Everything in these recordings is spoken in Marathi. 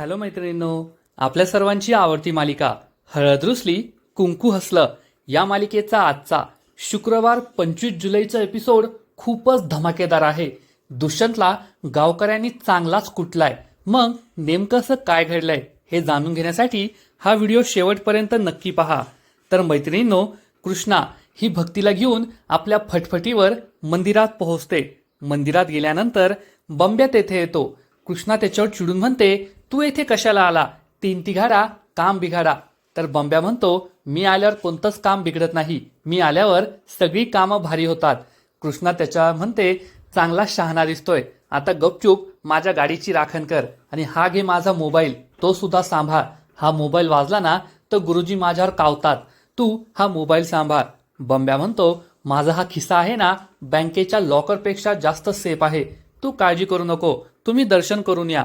हॅलो मैत्रिणींनो आपल्या सर्वांची आवडती मालिका हळद रुसली कुंकू हसलं या मालिकेचा आजचा शुक्रवार पंचवीस जुलैचा एपिसोड खूपच धमाकेदार आहे. दुष्यंतला गावकऱ्यांनी चांगलाच कुटलाय. मग नेमकं असं काय घडलंय हे जाणून घेण्यासाठी हा व्हिडिओ शेवटपर्यंत नक्की पहा. तर मैत्रिणींनो कृष्णा ही भक्तीला घेऊन आपल्या फटफटीवर मंदिरात पोहोचते. मंदिरात गेल्यानंतर बंब्या तेथे येतो. कृष्णा त्याच्यावर चिडून म्हणते तू येथे कशाला आला? तीन तिघाडा काम बिघाडा. तर बंब्या म्हणतो मी आल्यावर कोणतंच काम बिघडत नाही. मी आल्यावर सगळी कामं भारी होतात. कृष्णा त्याच्या म्हणते चांगला शहाणा दिसतोय. आता गपचूप माझ्या गाडीची राखण कर आणि हा घे माझा मोबाईल. तो सुद्धा सांभाळ. हा मोबाईल वाजला ना तर गुरुजी माझ्यावर कावतात. तू हा मोबाईल सांभाळ. बंब्या म्हणतो माझा हा खिस्सा आहे ना बँकेच्या लॉकरपेक्षा जास्त सेफ आहे. तू काळजी करू नको. तुम्ही दर्शन करून या.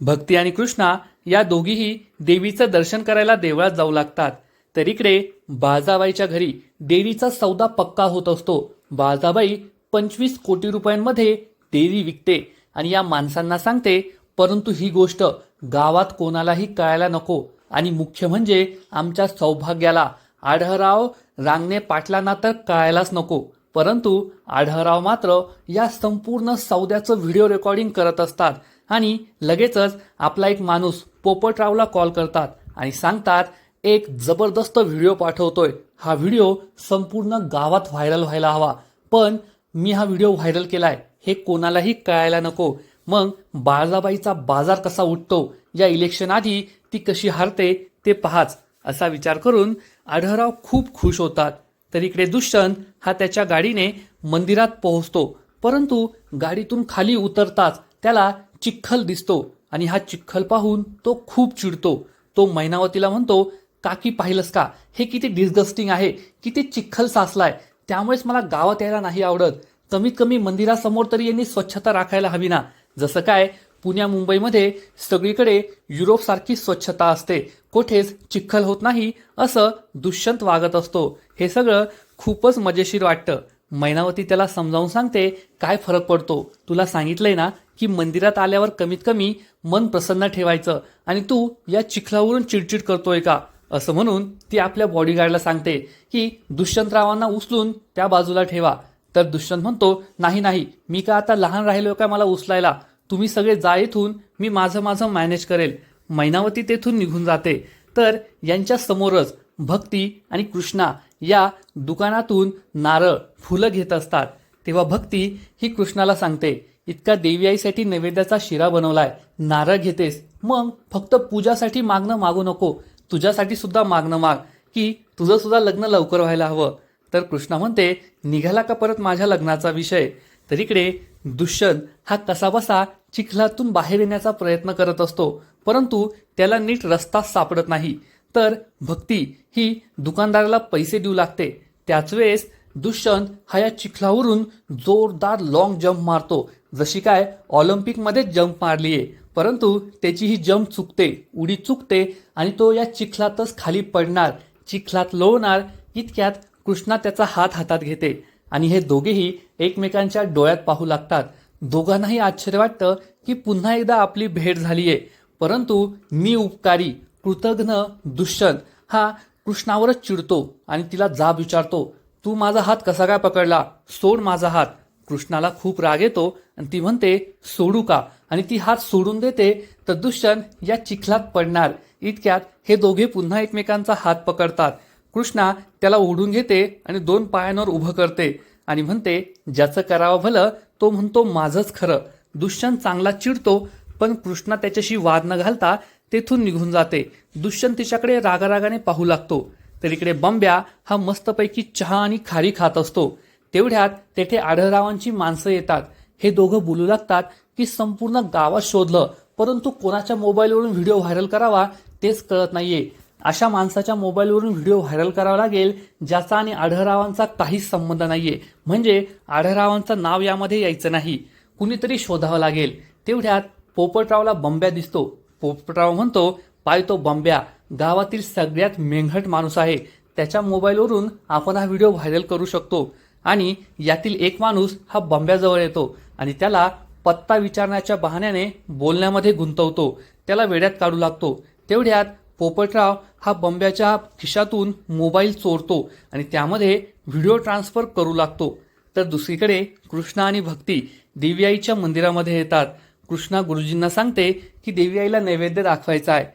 भक्ती आणि कृष्णा या दोघीही देवीचं दर्शन करायला देवळात जाऊ लागतात. तर इकडे बाळजाबाईच्या घरी देवीचा सौदा पक्का होत असतो. बाळजाबाई पंचवीस कोटी रुपयांमध्ये देवी विकते आणि या माणसांना सांगते परंतु ही गोष्ट गावात कोणालाही कळायला नको. आणि मुख्य म्हणजे आमच्या सौभाग्याला आढळराव रांगणे पाटलांना तर कळायलाच नको. परंतु आढळराव मात्र या संपूर्ण सौद्याचं व्हिडिओ रेकॉर्डिंग करत असतात. आणि लगेचच आपला एक माणूस पोपटरावला कॉल करतात आणि सांगतात एक जबरदस्त व्हिडिओ पाठवतोय. हा व्हिडिओ संपूर्ण गावात व्हायरल व्हायला हवा. पण मी हा व्हिडिओ व्हायरल केलाय. हे कोणालाही कळायला नको. मग बाळजाबाईचा बाजार कसा उठतो? या इलेक्शन आधी ती कशी हारते ते पहाच. असा विचार करून आढळराव खूप खुश होतात. तर इकडे दुष्यंत हा त्याच्या गाडीने मंदिरात पोहोचतो. परंतु गाडीतून खाली उतरताच त्याला चिखल दिसतो आणि हा चिखल पाहून तो खूप चिडतो. तो मैनावतीला म्हणतो काकी पाहिलंस का? हे किती डिस्गस्टिंग आहे. किती चिखल साचलाय. त्यामुळेच मला गावात यायला नाही आवडत. कमीत कमी मंदिरासमोर तरी यांनी स्वच्छता राखायला हवी ना. जसं काय पुण्या मुंबईमध्ये सगळीकडे युरोपसारखी स्वच्छता असते. कोठेच चिखल होत नाही असं दुष्यंत वागत असतो. हे सगळं खूपच मजेशीर वाटतं. मैनावती त्याला समजावून सांगते काय फरक पडतो. तुला सांगितलंय ना की मंदिरात आल्यावर कमीत कमी मन प्रसन्न ठेवायचं आणि तू या चिखलावरून चिडचिड करतोय का? असं म्हणून ती आपल्या बॉडीगार्डला सांगते की दुष्यंतरावांना उचलून त्या बाजूला ठेवा. तर दुष्यंत म्हणतो नाही नाही मी का आता लहान राहिलो का मला उचलायला? तुम्ही सगळे जा इथून मी माझं माझं मॅनेज करेल. मैनावती तेथून निघून जाते. तर यांच्या समोरच भक्ती आणि कृष्णा या दुकानातून नारळ फुलं घेत असतात. तेव्हा भक्ती ही कृष्णाला सांगते इतका देवी आईसाठी नैवेद्याचा शिरा बनवलाय नारळ घेतेस. मग फक्त पूजासाठी मागणं मागू नको. तुझ्यासाठी सुद्धा मागणं माग की तुझं सुद्धा लग्न लवकर व्हायला हवं. तर कृष्णा म्हणते निघाला का परत माझ्या लग्नाचा विषय? तर इकडे दुष्यंत हा कसाबसा चिखलातून बाहेर येण्याचा प्रयत्न करत असतो परंतु त्याला नीट रस्ता सापडत नाही. तर भक्ती ही दुकानदाराला पैसे देऊ लागते. त्याच वेळेस दुष्यंत हा या चिखलावरून जोरदार लॉंग जंप मारतो जशी काय ऑलिम्पिकमध्ये जंप आहे. परंतु त्याची ही जंप चुकते उडी चुकते आणि तो या चिखलातच खाली पडणार चिखलात लोळणार इतक्यात कृष्णा त्याचा हात हातात घेते. आणि हे दोघेही एकमेकांच्या डोळ्यात पाहू लागतात. दोघांनाही आश्चर्य वाटतं की पुन्हा एकदा आपली भेट झालीये. परंतु मी उपकारी कृतघ्न दुष्यंत हा कृष्णावरच चिडतो आणि तिला जाब विचारतो तू माझा हात कसा काय पकडला? सोड माझा हात. कृष्णाला खूप राग येतो आणि ती म्हणते सोडू का? आणि ती हात सोडून देते तर दुष्यंत या चिखलात पडणार. इतक्यात हे दोघे पुन्हा एकमेकांचा हात पकडतात. कृष्णा त्याला ओढून घेते आणि दोन पायांवर उभं करते आणि म्हणते ज्याचं करावं भलं तो म्हणतो माझंच खरं. दुष्यंत चांगला चिडतो पण कृष्णा त्याच्याशी वाद न घालता तेथून निघून जाते. दुष्यंत तिच्याकडे रागारागाने पाहू लागतो. तर इकडे बंब्या हा मस्तपैकी चहा आणि खारी खात असतो. तेवढ्यात तेथे आढळरावांची माणसं येतात. हे दोघं बोलू लागतात की संपूर्ण गावात शोधलं परंतु कोणाच्या मोबाईलवरून व्हिडिओ व्हायरल करावा तेच कळत नाहीये. अशा माणसाच्या मोबाईलवरून व्हिडिओ व्हायरल करावा लागेल ज्याचा आणि आढळरावांचा काहीच संबंध नाहीये. म्हणजे आढळरावांचं नाव यामध्ये यायचं नाही. कुणीतरी शोधावं लागेल. तेवढ्यात पोपटरावला बंब्या दिसतो. पोपटराव म्हणतो पाय तो बंब्या. गावातील सगळ्यात मेंघट माणूस आहे. त्याच्या मोबाईलवरून आपण हा व्हिडिओ व्हायरल करू शकतो. आणि यातील एक माणूस हा बंब्याजवळ येतो आणि त्याला पत्ता विचारण्याच्या बहाण्याने बोलण्यामध्ये गुंतवतो. त्याला वेड्यात काढू लागतो. तेवढ्यात पोपटराव हा बंब्याच्या खिशातून मोबाईल चोरतो आणि त्यामध्ये व्हिडिओ ट्रान्सफर करू लागतो. तर दुसरीकडे कृष्णा आणि भक्ती देवी आईच्या मंदिरामध्ये येतात. कृष्णा गुरुजींना सांगते की देवीआईला नैवेद्य दाखवायचा आहे.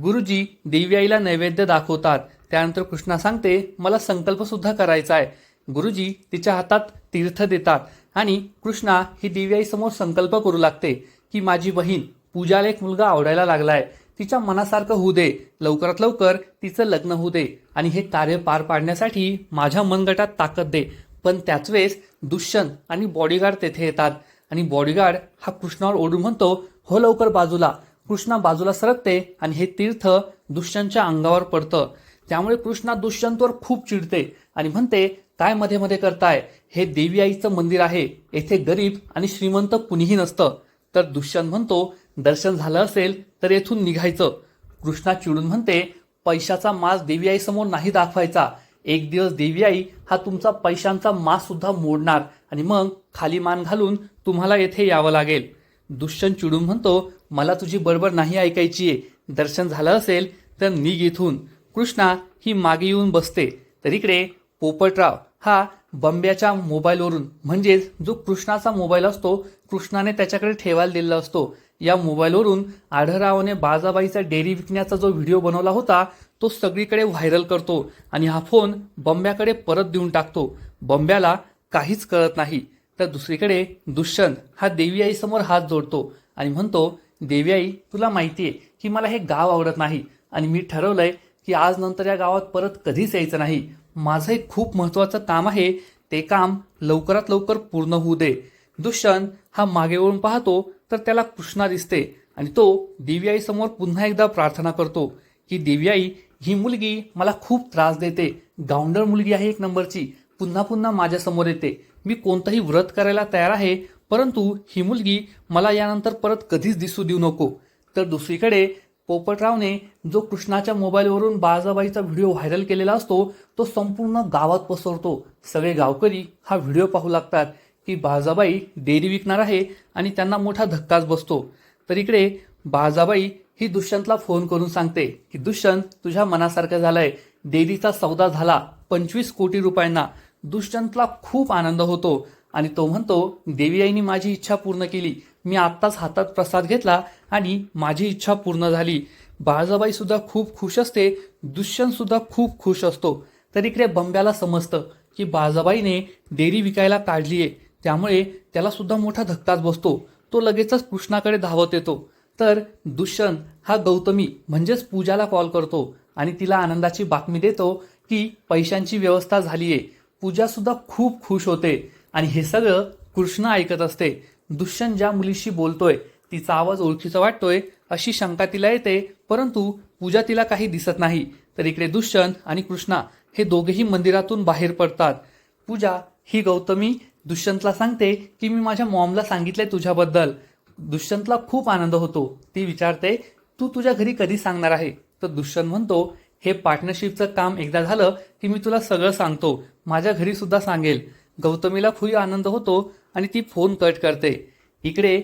गुरुजी देवी आईला नैवेद्य दाखवतात. त्यानंतर कृष्णा सांगते मला संकल्पसुद्धा करायचा आहे. गुरुजी तिच्या हातात तीर्थ देतात आणि कृष्णा ही देवीआईसमोर संकल्प करू लागते की माझी बहीण पूजाला एक मुलगा आवडायला लागलाय. तिच्या मनासारखं होऊ दे. लवकरात लवकर तिचं लग्न होऊ दे आणि हे कार्य पार पाडण्यासाठी माझ्या मनगटात ताकद दे. पण त्याच वेळेस दुष्यंत आणि बॉडीगार्ड तेथे येतात. आणि बॉडीगार्ड हा कृष्णावर ओढून म्हणतो हो लवकर बाजूला. कृष्णा बाजूला सरकते आणि हे तीर्थ दुष्यंतच्या अंगावर पडतं. त्यामुळे कृष्णा दुष्यंतवर खूप चिडते आणि म्हणते काय मध्ये मध्ये करताय? हे देवी आईचं मंदिर आहे. येथे गरीब आणि श्रीमंत कुणीही नसतं. तर दुष्यंत म्हणतो दर्शन झालं असेल तर येथून निघायचं. कृष्णा चिडून म्हणते पैशाचा मास देवी आई समोर नाही दाखवायचा. एक दिवस देवी आई हा तुमचा पैशांचा मास सुद्धा मोडणार आणि मग खाली मान घालून तुम्हाला येथे यावं लागेल. दुष्यंत चिडून म्हणतो मला तुझी बडबड नाही ऐकायची दर्शन झालं असेल तर निघ इथून. कृष्णा ही मागे येऊन बसते. तर इकडे पोपटराव हा बंब्याच्या मोबाईलवरून म्हणजेच जो कृष्णाचा मोबाईल असतो कृष्णाने त्याच्याकडे ठेवायला दिलेला असतो. या मोबाईलवरून आढरावाने बाजाबाईचा डेअरी विकण्याचा जो व्हिडिओ बनवला होता तो सगळीकडे व्हायरल करतो आणि हा फोन बंब्याकडे परत देऊन टाकतो. बंब्याला काहीच कळत नाही. तर दुसरीकडे दुष्यंत हा देवी आईसमोर हात जोडतो आणि म्हणतो देवी आई तुला आहे की मला हे गाव आवडत नाही आणि मी ठरवलंय की आज नंतर या गावात परत कधीच यायचं नाही. माझं एक खूप महत्वाचं काम आहे ते काम लवकरात लवकर पूर्ण होऊ दे. दुष्यंत हा मागे वळून पाहतो तर त्याला कृष्णा दिसते आणि तो देवी पुन्हा एकदा प्रार्थना करतो की देवी आई ही मुलगी मला खूप त्रास देते. गावंडर मुलगी आहे एक नंबरची. पुन्हा पुन्हा माझ्यासमोर येते. मी कोणतंही व्रत करायला तयार आहे परंतु ही मुलगी मला यानंतर परत कधीच दिसू देऊ नको. तर दुसरीकडे पोपटरावने जो कृष्णाच्या मोबाईलवरून बाळजाबाईचा व्हिडिओ व्हायरल केलेला असतो तो संपूर्ण गावात पसरतो. सगळे गावकरी हा व्हिडिओ पाहू लागतात. की बाजाबाई डेअरी विकणार आहे आणि त्यांना मोठा धक्काच बसतो. तर इकडे बाजाबाई ही दुष्यंतला फोन करून सांगते की दुष्यंत तुझ्या मनासारखं झालंय. डेअरीचा सौदा झाला पंचवीस कोटी रुपयांना. दुष्यंतला खूप आनंद होतो आणि तो म्हणतो देवी आईने माझी इच्छा पूर्ण केली. मी आत्ताच हातात प्रसाद घेतला आणि माझी इच्छा पूर्ण झाली. बाळजाबाई सुद्धा खूप खुश असते. दुष्यंत सुद्धा खूप खुश असतो. तर इकडे बंब्याला समजतं की बाळजाबाईने डेअरी विकायला काढलीये. त्यामुळे त्यालासुद्धा मोठा धक्काच बसतो. तो लगेचच कृष्णाकडे धावत येतो. तर दुष्यंत हा गौतमी म्हणजेच पूजाला कॉल करतो आणि तिला आनंदाची बातमी देतो की पैशांची व्यवस्था झाली आहे पूजासुद्धा खूप खुश होते आणि हे सगळं कृष्ण ऐकत असते. दुष्यंत ज्या मुलीशी बोलतोय तिचा आवाज ओळखीचा वाटतोय अशी शंका तिला येते परंतु पूजा तिला काही दिसत नाही. तर इकडे दुष्यंत आणि कृष्णा हे दोघेही मंदिरातून बाहेर पडतात. पूजा ही गौतमी दुष्यंतला सांगते की मी माझ्या मॉमला सांगितलंय तुझ्याबद्दल. दुष्यंतला खूप आनंद होतो. ती विचारते तू तुझ्या घरी कधी सांगणार आहे? तर दुष्यंत म्हणतो हे पार्टनरशिपचं काम एकदा झालं की मी तुला सगळं सांगतो. माझ्या घरी सुद्धा सांगेल. गौतमीला खूप आनंद होतो आणि ती फोन कट करते. इकडे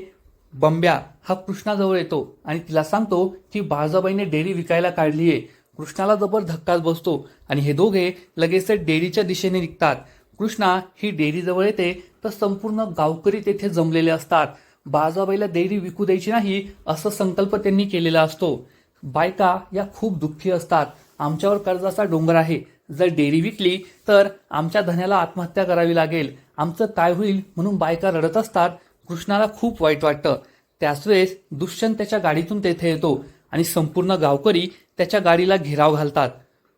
बंब्या हा कृष्णाजवळ येतो आणि तिला सांगतो की बाळजाबाईने डेअरी विकायला काढली आहे कृष्णाला जबर धक्काच बसतो आणि हे दोघे लगेच डेअरीच्या दिशेने निघतात. कृष्णा ही डेअरीजवळ येते तर संपूर्ण गावकरी तेथे जमलेले असतात. बाजाबाईला डेअरी विकू द्यायची नाही असा संकल्प त्यांनी केलेला असतो. बायका या खूप दुःखी असतात. आमच्यावर कर्जाचा डोंगर आहे. जर डेअरी विकली तर आमच्या धन्याला आत्महत्या करावी लागेल. आमचं काय होईल म्हणून बायका रडत असतात. कृष्णाला खूप वाईट वाटतं. त्याच वेळेस दुष्यंत त्याच्या गाडीतून तेथे येतो आणि संपूर्ण गावकरी त्याच्या गाडीला घेराव घालतात.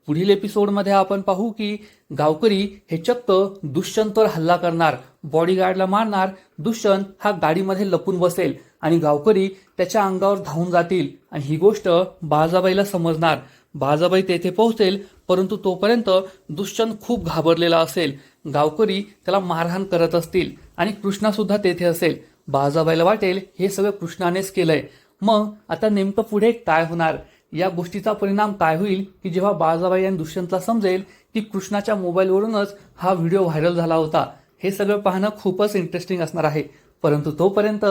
पुढील एपिसोडमध्ये आपण पाहू की गावकरी हे चक्क दुष्यंतवर हल्ला करणार बॉडीगार्डला मारणार दुष्यंत हा गाडीमध्ये लपून बसेल आणि गावकरी त्याच्या अंगावर धावून जातील आणि ही गोष्ट बाळजाबाईला समजणार. बाळजाबाई तेथे पोहोचेल परंतु तोपर्यंत दुष्यंत खूप घाबरलेला असेल. गावकरी त्याला मारहाण करत असतील आणि कृष्णा सुद्धा तेथे असेल. बाळजाबाईला वाटेल हे सगळं कृष्णानेच केलंय. मग आता नेमकं पुढे काय होणार? या गोष्टीचा परिणाम काय होईल की जेव्हा बाळाबाई आणि दुष्यंतला समजेल की कृष्णाच्या मोबाईलवरूनच हा व्हिडिओ व्हायरल झाला होता. हे सगळं पाहणं खूपच इंटरेस्टिंग असणार आहे. परंतु तोपर्यंत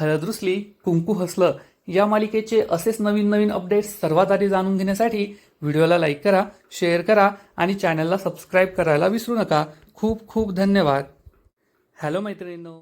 हळद रुसली कुंकू हसलं या मालिकेचे असेच नवीन नवीन अपडेट्स सर्वात आधी जाणून घेण्यासाठी व्हिडिओला लाईक करा शेअर करा आणि चॅनलला सबस्क्राईब करायला विसरू नका. खूप खूप धन्यवाद. हॅलो मैत्रिणींनो.